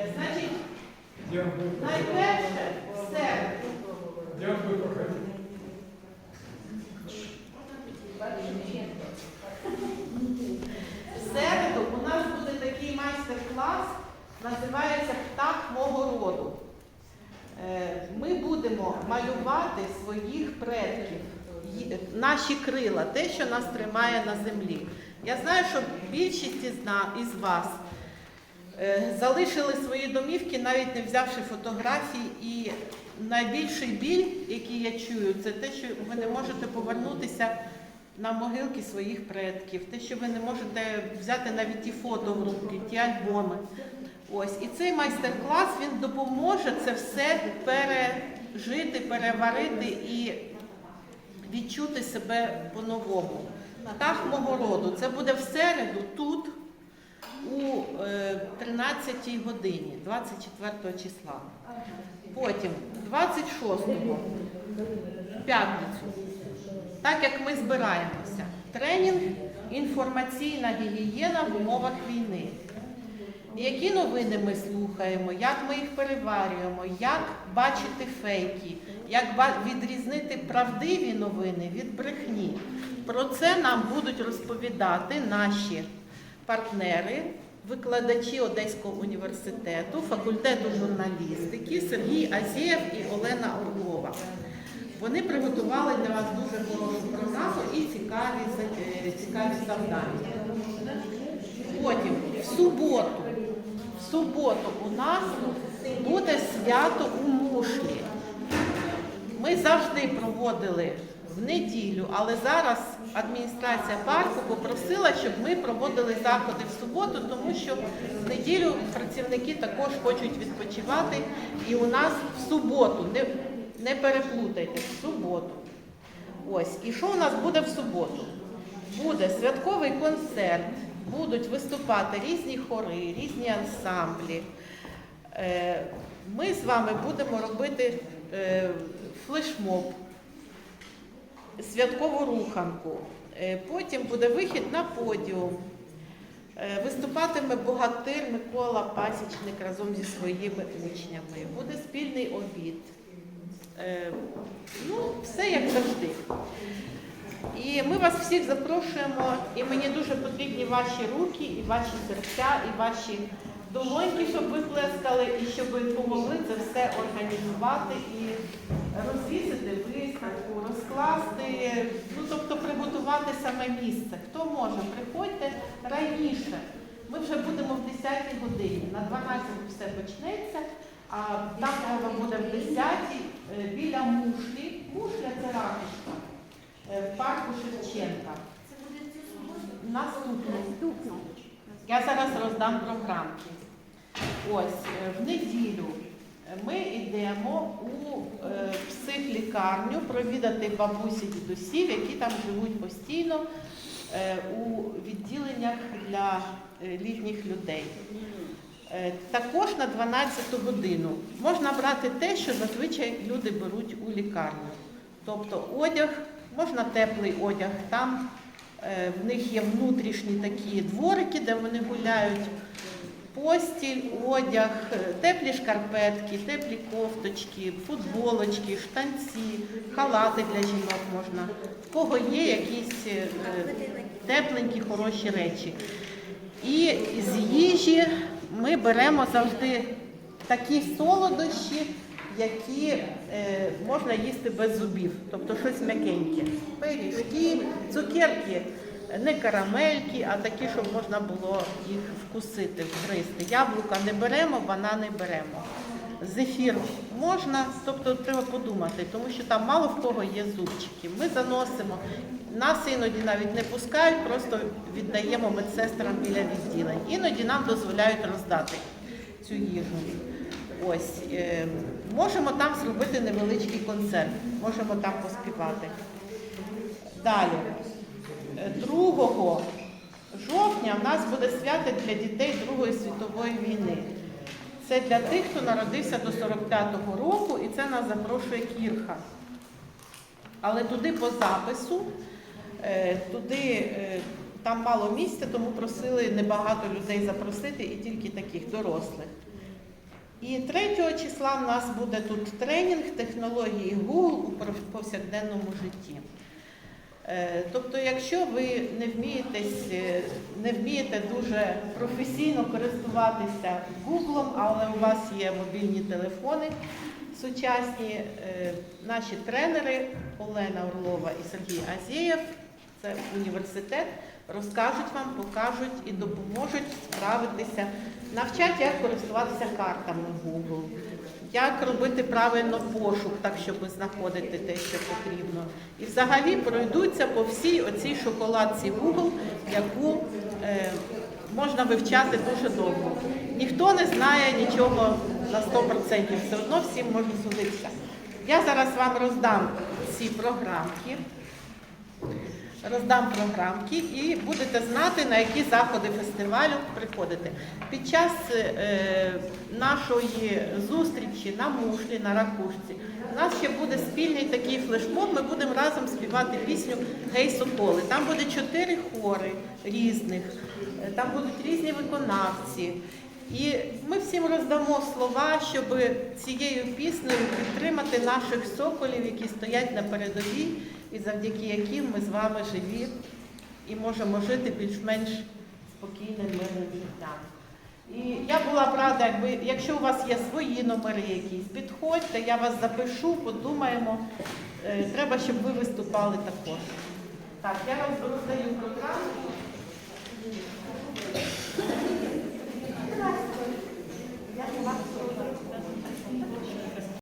Е, Значить, найперше все. Дякую, проходіть. В середу у нас буде такий майстер-клас, називається Птах мого роду. Е, Ми будемо малювати своїх предків, наші крила, те, що нас тримає на землі. Я знаю, що більшість із вас залишили свої домівки, навіть не взявши фотографій. І найбільший біль, який я чую, це те, що ви не можете повернутися на могилки своїх предків, те, що ви не можете взяти навіть ті фото в руки, ті альбоми. Ось і цей майстер-клас він допоможе це все пережити, переварити і відчути себе по-новому. Птах мого роду. Це буде в середу тут у е, 13 годині, 24 числа. Потім 26-го, п'ятницю, так як ми збираємося, тренінг інформаційна гігієна в умовах війни. Які новини ми слухаємо, як ми їх переварюємо, як бачити фейки, як відрізнити правдиві новини від брехні. Про це нам будуть розповідати наші партнери, викладачі Одеського університету, факультету журналістики Сергій Азєєв і Олена Орлова. Вони приготували для вас дуже хорошу програму і цікаві, е, цікаві завдання. Потім в суботу, в суботу у нас буде свято у Мушлі. Ми завжди проводили в неділю, але зараз адміністрація парку попросила, щоб ми проводили заходи в суботу, тому що в неділю працівники також хочуть відпочивати. І у нас в суботу, не, не переплутайте, в суботу. Ось, і що у нас буде в суботу? Буде святковий концерт, будуть виступати різні хори, різні ансамблі. Е, Ми з вами будемо робити е, флешмоб, святкову руханку. Е, Потім буде вихід на подіум. Е, Виступатиме богатир Микола Пасічник разом зі своїми учнями. Буде спільний обід. Е, Ну, все як завжди. І ми вас всіх запрошуємо, і мені дуже потрібні ваші руки, і ваші серця, і ваші долоньки, щоб ви плескали, і щоб ви помогли це все організувати і розвісити виставку, розкласти, ну тобто приготувати саме місце. Хто може, приходьте раніше. Ми вже будемо в 10-й годині. На 12 все почнеться, а там мова буде в 10 е, біля мушлі. Мушля це ратушка е, в парку Шевченка. Наступну. Я зараз роздам програмки. Ось е, в неділю ми йдемо у е, психлікарню провідати бабусі дідусів, які там живуть постійно е, у відділеннях для літніх людей. Також на 12 годину можна брати те, що зазвичай люди беруть у лікарню. Тобто одяг, можна теплий одяг, там в них є внутрішні такі дворики, де вони гуляють. Постіль, одяг, е, теплі шкарпетки, теплі кофточки, футболочки, штанці, халати для жінок можна. В кого є якісь е, тепленькі, хороші речі. І з їжі ми беремо завжди такі солодощі, які е, можна їсти без зубів, тобто щось м'якеньке. Пиріжки, цукерки, не карамельки, а такі, щоб можна було їх вкусити, вгризти. Яблука не беремо, банани беремо. Зефір можна, тобто треба подумати, тому що там мало в кого є зубчики. Ми заносимо, нас іноді навіть не пускають, просто віддаємо медсестрам біля відділень. Іноді нам дозволяють роздати цю їжу. Ось е, можемо там зробити невеличкий концерт, можемо там поспівати. Далі, Е, 2 жовтня в нас буде свято для дітей Другої світової війни. Це для тих, хто народився до 45-го року, і це нас запрошує Кірха. Але туди по запису, е, туди е, там мало місця, тому просили небагато людей запросити і тільки таких дорослих. І 3 числа в нас буде тут тренінг технології Google у повсякденному житті. Е, Тобто, якщо ви не вмієтесь, е, не вмієте дуже професійно користуватися Google, але у вас є мобільні телефони сучасні, е, наші тренери Олена Орлова і Сергій Азєєв, це університет, розкажуть вам, покажуть і допоможуть справитися, навчать, як користуватися картами Google, як робити правильно пошук, так щоб знаходити те, що потрібно. І взагалі пройдуться по всій оцій шоколадці Google, яку е, можна вивчати дуже довго. Ніхто не знає нічого на 100%, все одно всім можна судитися. Я зараз вам роздам ці програмки. Роздам програмки і будете знати, на які заходи фестивалю приходити. Під час е, нашої зустрічі на мушлі, на ракушці, у нас ще буде спільний такий флешмоб. Ми будемо разом співати пісню Гей Соколи. Там буде чотири хори різних, е, там будуть різні виконавці. І ми всім роздамо слова, щоб цією піснею підтримати наших соколів, які стоять на передовій, і завдяки яким ми з вами живі і можемо жити більш-менш спокійним мирним життям. І я була б рада, якби, якщо у вас є свої номери якісь, підходьте, я вас запишу, подумаємо. Е, Треба, щоб ви виступали також. Так, я вам роздаю програму. Я вас